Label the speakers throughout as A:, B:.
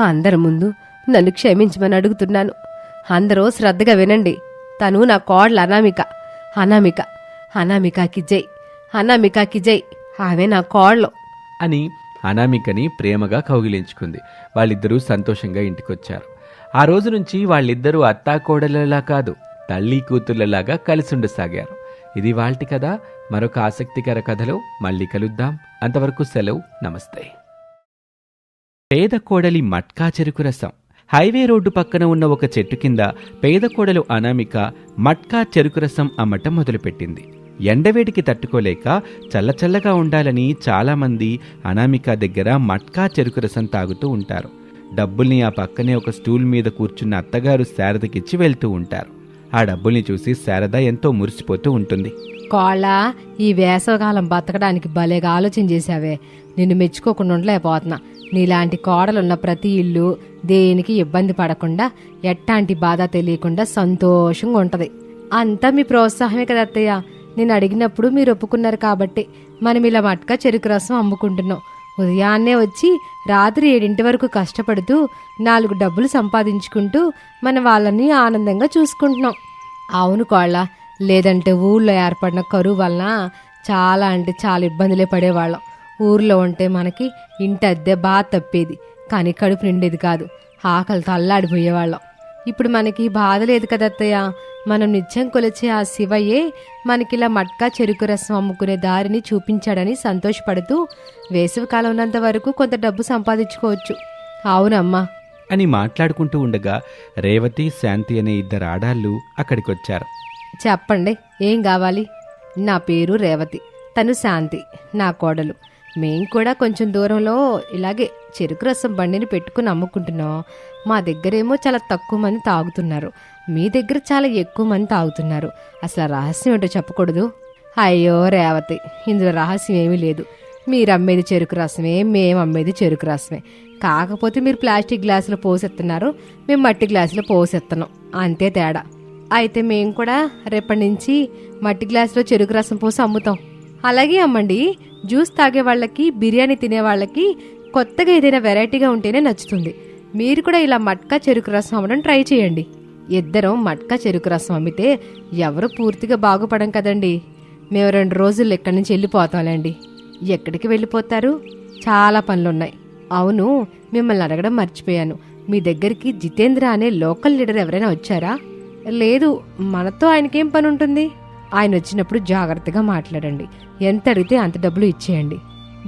A: అందరి ముందు నన్ను క్షమించమని అడుగుతున్నాను. అందరూ శ్రద్ధగా వినండి. తను నా కోడలు అనామిక. అనామిక. అనామికాకి జై. అనామికాకి జై. ఆమె నా కోడలు.
B: అని అనామికని ప్రేమగా కౌగిలించుకుంది. వాళ్ళిద్దరూ సంతోషంగా ఇంటికొచ్చారు. ఆ రోజు నుంచి వాళ్ళిద్దరూ అత్తాకోడలలా కాదు తల్లి కూతుళ్ళలాగా కలిసుండసాగారు. ఇది వాళ్ళటి కథ. మరొక ఆసక్తికర కథలో మళ్ళీ కలుద్దాం. అంతవరకు సెలవు. నమస్తే. పేద కోడలి మట్కా చెరుకు రసం. హైవే రోడ్డు పక్కన ఉన్న ఒక చెట్టు కింద పేద కోడలు అనామిక మట్కా చెరుకు రసం అమ్మటం మొదలుపెట్టింది. ఎండవేడికి తట్టుకోలేక చల్లచల్లగా ఉండాలని చాలామంది అనామిక దగ్గర మట్కా చెరుకు రసం తాగుతూ ఉంటారు. డబ్బుల్ని ఆ పక్కనే ఒక స్టూల్ మీద కూర్చున్న అత్తగారు శారదకిచ్చి వెళ్తూ ఉంటారు. ఆ డబ్బుల్ని చూసి శారద ఎంతో మురిసిపోతూ ఉంటుంది.
A: కోళ్ళ ఈ వేసవకాలం బతకడానికి భలేగా ఆలోచన చేశావే. నిన్ను మెచ్చుకోకుండా ఉండలేకపోతున్నా. నీలాంటి కోడలున్న ప్రతి ఇల్లు దేనికి ఇబ్బంది పడకుండా ఎట్టాంటి బాధ తెలియకుండా సంతోషంగా ఉంటది. అంతా మీ ప్రోత్సాహమే కదా అత్తయ్య నేను అడిగినప్పుడు మీరు ఒప్పుకున్నారు కాబట్టి మనం ఇలా మట్కా చెరుకు రసం అమ్ముకుంటున్నాం. ఉదయాన్నే వచ్చి రాత్రి ఏడింటి వరకు కష్టపడుతూ నాలుగు డబ్బులు సంపాదించుకుంటూ మన వాళ్ళని ఆనందంగా చూసుకుంటున్నాం. అవును కోళ్ళ లేదంటే ఊళ్ళో ఏర్పడిన కరువు వలన చాలా అంటే చాలా ఇబ్బందులే పడేవాళ్ళం. ఊర్లో ఉంటే మనకి ఇంటి అద్దె బాగా తప్పేది. కానీ కడుపు నిండేది కాదు. ఆకలితో అల్లాడిపోయేవాళ్ళం. ఇప్పుడు మనకి బాధ లేదు కదా అత్తయ్య? మనం నిత్యం కొలిచే ఆ శివయ్యే మనకిలా మట్కా చెరుకు రసం అమ్ముకునే దారిని చూపించాడని సంతోషపడుతూ వేసవికాలం ఉన్నంత వరకు కొంత డబ్బు సంపాదించుకోవచ్చు. అవునమ్మా.
B: అని మాట్లాడుకుంటూ ఉండగా రేవతి శాంతి అనే ఇద్దరు ఆడాళ్ళు అక్కడికొచ్చారు.
A: చెప్పండి ఏం కావాలి? నా పేరు రేవతి. తను శాంతి నా కోడలు. మేం కూడా కొంచెం దూరంలో ఇలాగే చెరుకు రసం బండిని పెట్టుకుని అమ్ముకుంటున్నాం. మా దగ్గరేమో చాలా తక్కువ మంది తాగుతున్నారు. మీ దగ్గర చాలా ఎక్కువ మంది తాగుతున్నారు. అసలు రహస్యం ఏంటో చెప్పకూడదు. అయ్యో రేవతి ఇందులో రహస్యం ఏమీ లేదు. మీరు అమ్మేది చెరుకు రసమే మేము అమ్మేది చెరుకు రసమే. కాకపోతే మీరు ప్లాస్టిక్ గ్లాసులో పోసెత్తున్నారు మేము మట్టి గ్లాసులో పోసెత్తన్నాం అంతే తేడా. అయితే మేము కూడా రేపటి నుంచి మట్టి గ్లాసులో చెరుకు రసం పోసి అమ్ముతాం. అలాగే అమ్మండి జ్యూస్ తాగే వాళ్ళకి బిర్యానీ తినే వాళ్ళకి కొత్తగా ఏదైనా వెరైటీగా ఉంటేనే నచ్చుతుంది. మీరు కూడా ఇలా మట్కా చెరుకు రసం అమ్మడం ట్రై చేయండి. ఇద్దరం మట్కా చెరుకు రసం అమ్మితే ఎవరు పూర్తిగా బాగుపడం కదండి. మేము రెండు రోజులు ఇక్కడి నుంచి వెళ్ళిపోతాంలేండి. ఎక్కడికి వెళ్ళిపోతారు? చాలా పనులున్నాయి. అవును మిమ్మల్ని అడగడం మర్చిపోయాను. మీ దగ్గరికి జితేంద్ర అనే లోకల్ లీడర్ ఎవరైనా వచ్చారా? లేదు మనతో ఆయనకేం పని ఉంటుంది ఆయన వచ్చినప్పుడు జాగ్రత్తగా మాట్లాడండి. ఎంత అడిగితే అంత డబ్బులు ఇచ్చేయండి.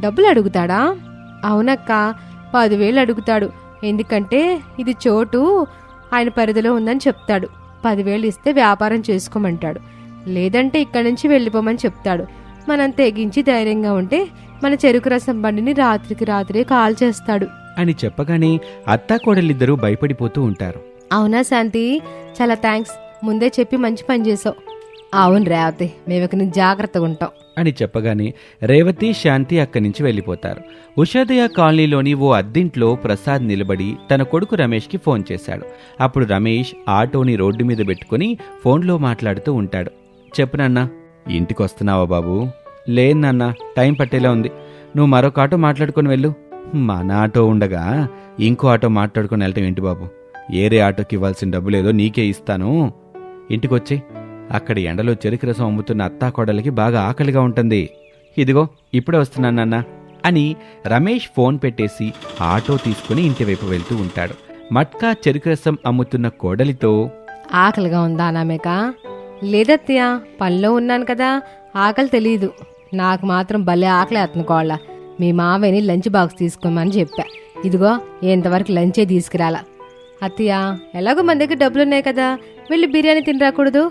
A: డబ్బులు అడుగుతాడా? అవునక్క పదివేలు అడుగుతాడు. ఎందుకంటే ఇది చోటు ఆయన పరిధిలో ఉందని చెప్తాడు. పదివేలు ఇస్తే వ్యాపారం చేసుకోమంటాడు. లేదంటే ఇక్కడి నుంచి వెళ్ళిపోమని చెప్తాడు. మనం తెగించి ధైర్యంగా ఉంటే మన చెరుకు రసం బండిని రాత్రికి రాత్రే కాల్ చేస్తాడు.
B: అని చెప్పగానే అత్తాకోడలిద్దరూ భయపడిపోతూ ఉంటారు.
A: అవునా శాంతి? చాలా థ్యాంక్స్ ముందే చెప్పి మంచి పని చేసావు. అవును రేవతి మేము ఇక నుంచి జాగ్రత్తగా ఉంటాం.
B: అని చెప్పగానే రేవతి శాంతి అక్కడి నుంచి వెళ్ళిపోతారు. ఉషోదయ కాలనీలోని ఓ అద్దింట్లో ప్రసాద్ నిలబడి తన కొడుకు రమేష్కి ఫోన్ చేశాడు. అప్పుడు రమేష్ ఆటోని రోడ్డు మీద పెట్టుకుని ఫోన్లో మాట్లాడుతూ ఉంటాడు. చెప్పు నాన్న. ఇంటికి వస్తున్నావా బాబు? లేదు నాన్న టైం పట్టేలా ఉంది. నువ్వు మరొక ఆటో మాట్లాడుకొని వెళ్ళు. మన ఆటో ఉండగా ఇంకో ఆటో మాట్లాడుకొని వెళ్ళటం ఏంటి బాబు? ఏరే ఆటోకి ఇవ్వాల్సిన డబ్బులేదో నీకే ఇస్తాను. ఇంటికొచ్చి అక్కడి ఎండలో చెరుకు రసం అమ్ముతున్న అత్తాకోడలికి బాగా ఆకలిగా ఉంటుంది. ఇదిగో ఇప్పుడే వస్తున్నాను అని రమేష్ ఫోన్ పెట్టేసి ఆటో తీసుకుని ఇంటివైపు వెళ్తూ ఉంటాడు. మట్కా చెరుకు రసం అమ్ముతున్న కోడలితో
A: ఆకలిగా ఉందా అనామేక లేదత్తయ్య పనిలో ఉన్నాను కదా ఆకలి తెలియదు నాకు మాత్రం భలే ఆకలి అతనుకోవాల మీ మావయ్యని లంచ్ బాక్స్ తీసుకోమని చెప్పా. ఇదిగో ఇంతవరకు లంచే తీసుకురాలా. అత్తయ్య ఎలాగో మన దగ్గర డబ్బులున్నాయి కదా వెళ్ళి బిర్యానీ తినరాకూడదు?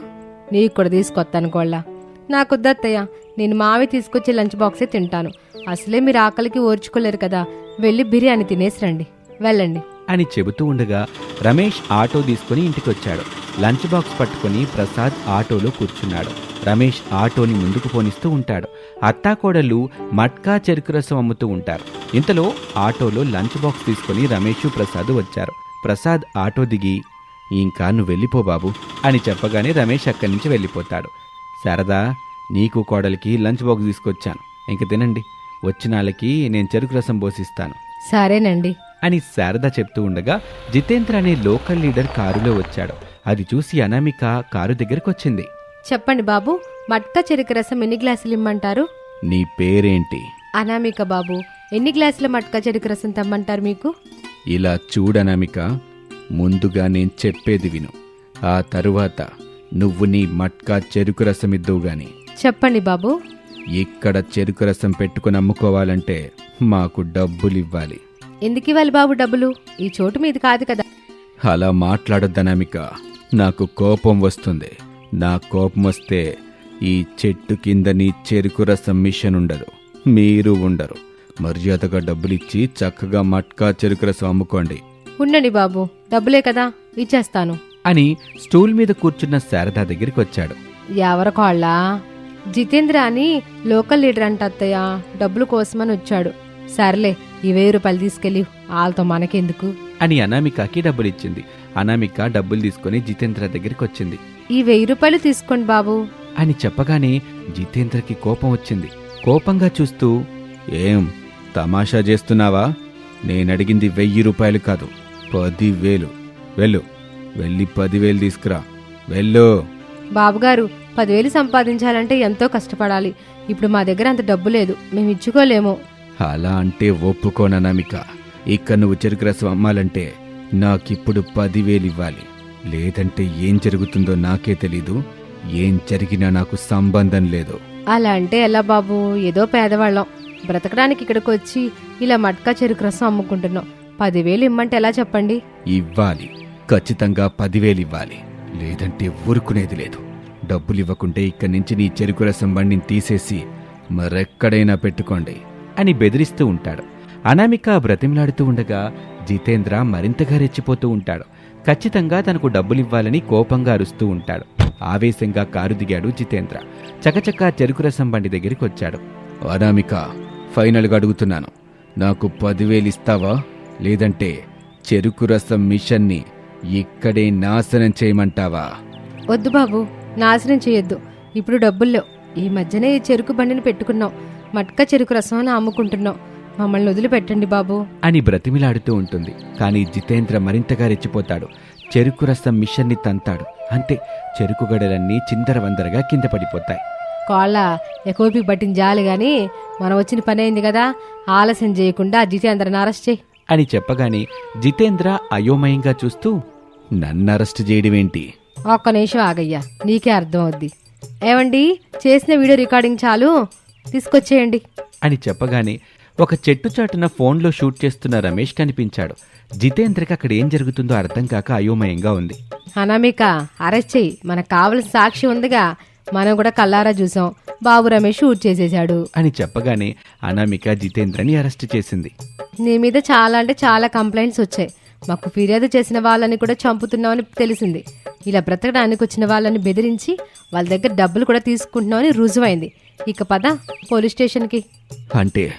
A: నీకు కూడా తీసుకొస్తాను కోళ్ళ నాకు అత్తయ్య నేను మావి తీసుకొచ్చి లంచ్ బాక్సే తింటాను. అసలే మీరు ఆకలికి ఓర్చుకోలేరు కదా వెళ్ళి బిర్యానీ తినేసి రండి. వెళ్ళండి.
B: అని చెబుతూ ఉండగా రమేష్ ఆటో తీసుకుని ఇంటికొచ్చాడు. లంచ్ బాక్స్ పట్టుకుని ప్రసాద్ ఆటోలో కూర్చున్నాడు. రమేష్ ఆటోని ముందుకు పోనిస్తూ ఉంటాడు. అత్తాకోడళ్ళు మట్కా చెరుకు రసం అమ్ముతూ ఉంటారు. ఇంతలో ఆటోలో లంచ్ బాక్స్ తీసుకుని రమేష్ ప్రసాద్ వచ్చారు. ప్రసాద్ ఆటో దిగి ఇంకా నువ్వు వెళ్ళిపో బాబు అని చెప్పగానే రమేష్ అక్కడి నుంచి వెళ్ళిపోతాడు. శారదా నీకు కోడలికి లంచ్ బాక్స్ తీసుకొచ్చాను. ఇంక తినండి. వచ్చిన వాళ్ళకి నేను చెరుకు రసం పోసిస్తాను.
A: సరేనండి.
B: అని శారద చెప్తూ ఉండగా జితేంద్ర అనే లోకల్ లీడర్ కారులో వచ్చాడు. అది చూసి అనామిక కారు దగ్గరికి వచ్చింది
A: చెప్పండి బాబు మట్కా చెరుకు రసం ఎన్ని గ్లాసులు ఇమ్మంటారు?
B: నీ పేరేంటి?
A: అనామిక బాబు ఎన్ని గ్లాసుల మట్కా చెరుకు రసం తెమ్మంటారు మీకు?
B: ఇలా చూడనామిక ముందుగా నేను చెప్పేది విను. ఆ తరువాత నువ్వు నీ మట్కా చెరుకు రసం ఇద్దువు గాని.
A: చెప్పండి బాబు.
B: ఇక్కడ చెరుకు రసం పెట్టుకుని అమ్ముకోవాలంటే మాకు డబ్బులు ఇవ్వాలి
A: ఎందుకు ఇవ్వాలి బాబు డబ్బులు? ఈ చోటు మీది కాదు కదా.
B: అలా మాట్లాడొద్దనామిక. నాకు కోపం వస్తుంది. నా కోపం వస్తే ఈ చెట్టు కింద నీ చెరుకు రసం మిషన్ ఉండదు. మీరు ఉండరు. మర్యాదగా డబ్బులిచ్చి చక్కగా మట్కా చెరుకు రసం అమ్ముకోండి.
A: ఉండండి బాబు డబ్బులే కదా ఇచ్చేస్తాను.
B: అని స్టూల్ మీద కూర్చున్న శారద దగ్గరికి వచ్చాడు.
A: ఎవరి కాళ్ళ? జితేంద్ర అని లోకల్ లీడర్ అంట అత్తయ్య డబ్బులు కోసమని వచ్చాడు. సర్లే ఈ వెయ్యి రూపాయలు తీసుకెళ్ళి వాళ్ళతో మనకెందుకు?
B: అని అనామికకి డబ్బులిచ్చింది అనామిక డబ్బులు తీసుకుని జితేంద్ర దగ్గరికి వచ్చింది.
A: ఈ వెయ్యి రూపాయలు తీసుకోండి బాబు.
B: అని చెప్పగానే జితేంద్రకి కోపం వచ్చింది. కోపంగా చూస్తూ ఏం తమాషా చేస్తున్నావా? నేనడిగింది వెయ్యి రూపాయలు కాదు. పదివేలు. వెళ్ళు. వెళ్ళి పదివేలు తీసుకురా. వెళ్ళు.
A: బాబుగారు పదివేలు సంపాదించాలంటే ఎంతో కష్టపడాలి. ఇప్పుడు మా దగ్గర అంత డబ్బు లేదు. మేము ఇచ్చుకోలేము.
B: అలా అంటే ఒప్పుకోననామిక ఇక్కడ నువ్వు చెరుకు రసం అమ్మాలంటే నాకిప్పుడు పదివేలు ఇవ్వాలి. లేదంటే ఏం జరుగుతుందో నాకే తెలీదు. ఏం జరిగినా నాకు సంబంధం లేదు.
A: అలా అంటే ఎలా బాబు? ఏదో పేదవాళ్ళం. బ్రతకడానికి ఇక్కడికి వచ్చి ఇలా మట్కా చెరుకు రసం అమ్ముకుంటున్నాం. పదివేలు ఇమ్మంటే ఎలా చెప్పండి?
B: ఇవ్వాలి. ఖచ్చితంగా పదివేలు ఇవ్వాలి. లేదంటే ఊరుకునేది లేదు. డబ్బులు ఇవ్వకుంటే ఇక్కడి నుంచి నీ చెరుకు రసం బండిని తీసేసి మరెక్కడైనా పెట్టుకోండి అని బెదిరిస్తూ ఉంటాడు. అనామిక బ్రతిమలాడుతూ ఉండగా జితేంద్ర మరింతగా రెచ్చిపోతూ ఉంటాడు. ఖచ్చితంగా తనకు డబ్బులివ్వాలని కోపంగా అరుస్తూ ఉంటాడు. ఆవేశంగా కారు దిగాడు జితేంద్ర. చకచకా చెరుకు రసం బండి దగ్గరికి వచ్చాడు. అనామిక ఫైనల్గా అడుగుతున్నాను. నాకు పదివేలు ఇస్తావా? లేదంటే చెరుకు రసం మిషన్ని ఇక్కడే నాశనం చేయమంటావా?
A: వద్దు బాబు నాశనం చేయొద్దు. ఇప్పుడు డబ్బుల్లో ఈ మధ్యనే ఈ చెరుకు బండిని పెట్టుకున్నాం. మట్కా చెరుకు రసం అని అమ్ముకుంటున్నాం. మమ్మల్ని వదిలిపెట్టండి బాబు.
B: అని బ్రతిమిలాడుతూ ఉంటుంది. కానీ జితేంద్ర మరింతగా రెచ్చిపోతాడు. చెరుకు రసం మిషన్ని తంతాడు. అంతే చెరుకు గడలన్నీ చిందరవందరగా కింద పడిపోతాయి.
A: కాళ్ళ ఎక్కువ పట్టిన జాలి గాని మనం వచ్చిన పని అయింది కదా? ఆలస్యం చేయకుండా ఆ జితేంద్రని అరెస్ట్ చేయి.
B: అని చెప్పగానే జితేంద్ర అయోమయంగా చూస్తూ నన్ను అరెస్ట్ చేయడమేంటి?
A: ఒక్క నిమిషం ఆగయ్యా నీకే అర్థం అవుద్ది ఏమండి చేసిన వీడియో రికార్డింగ్ చాలు తీసుకొచ్చేయండి.
B: అని చెప్పగానే ఒక చెట్టు చాటున ఫోన్లో షూట్ చేస్తున్న రమేష్ కనిపించాడు. జితేంద్రకి అక్కడ ఏం జరుగుతుందో అర్థం కాక అయోమయంగా ఉంది.
A: అనామిక అరెస్ట్ చెయ్యి. మనకు కావలసిన సాక్షి ఉందిగా. మనం కూడా కల్లారా చూసాం. బాబు రమేష్ షూట్ చేసేశాడు.
B: అని చెప్పగానే అనామిక జితేంద్రని అరెస్ట్ చేసింది.
A: నీ మీద చాలా అంటే చాలా కంప్లైంట్స్ వచ్చాయి. మాకు ఫిర్యాదు చేసిన వాళ్ళని కూడా చంపుతున్నామని తెలిసింది. ఇలా బ్రతకడానికి వచ్చిన వాళ్ళని బెదిరించి వాళ్ళ దగ్గర డబ్బులు కూడా తీసుకుంటున్నామని రుజువైంది. ఇక పద పోలీస్ స్టేషన్కి.
B: అంటే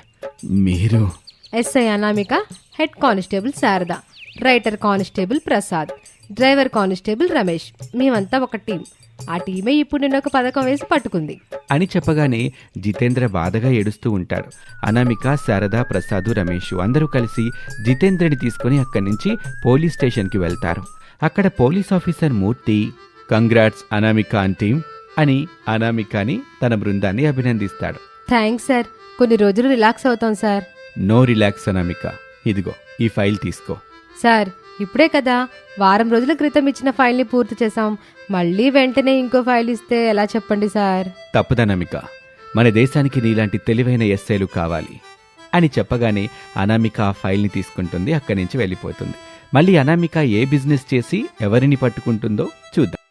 B: మీరు?
A: SI Anamika head constable Sharada writer constable Prasad driver constable Ramesh. మేమంతా ఒక టీం. ఆ టీమే ఇప్పుడు నిన్న ఒక పథకం వేసి పట్టుకుంది.
B: అని చెప్పగానే జితేంద్ర బాధగా ఏడుస్తూ ఉంటాడు. అనామిక శారద ప్రసాద్ రమేష్ అందరూ కలిసి జితేంద్రని తీసుకుని అక్కడి నుంచి పోలీస్ స్టేషన్కి వెళ్తారు. అక్కడ police officer Murthy congrats Anamika team అని అనామికని తన బృందాన్ని అభినందిస్తాడు.
A: Thanks sir. కొన్ని రోజులు రిలాక్స్ అవుతాం సార్.
B: No relax Anamika. ఇదిగో ఈ ఫైల్ తీసుకో.
A: సార్ ఇప్పుడే కదా. వారం రోజుల క్రితం ఇచ్చిన ఫైల్ని పూర్తి చేశాం. మళ్ళీ వెంటనే ఇంకో ఫైల్ ఇస్తే ఎలా చెప్పండి సార్?
B: తప్పుదనమిక మన దేశానికి నీలాంటి తెలివైన ఎస్ఐలు కావాలి. అని చెప్పగానే అనామిక ఆ ఫైల్ని తీసుకుంటుంది అక్కడి నుంచి వెళ్ళిపోతుంది. మళ్ళీ అనామిక ఏ బిజినెస్ చేసి ఎవరిని పట్టుకుంటుందో చూద్దాం.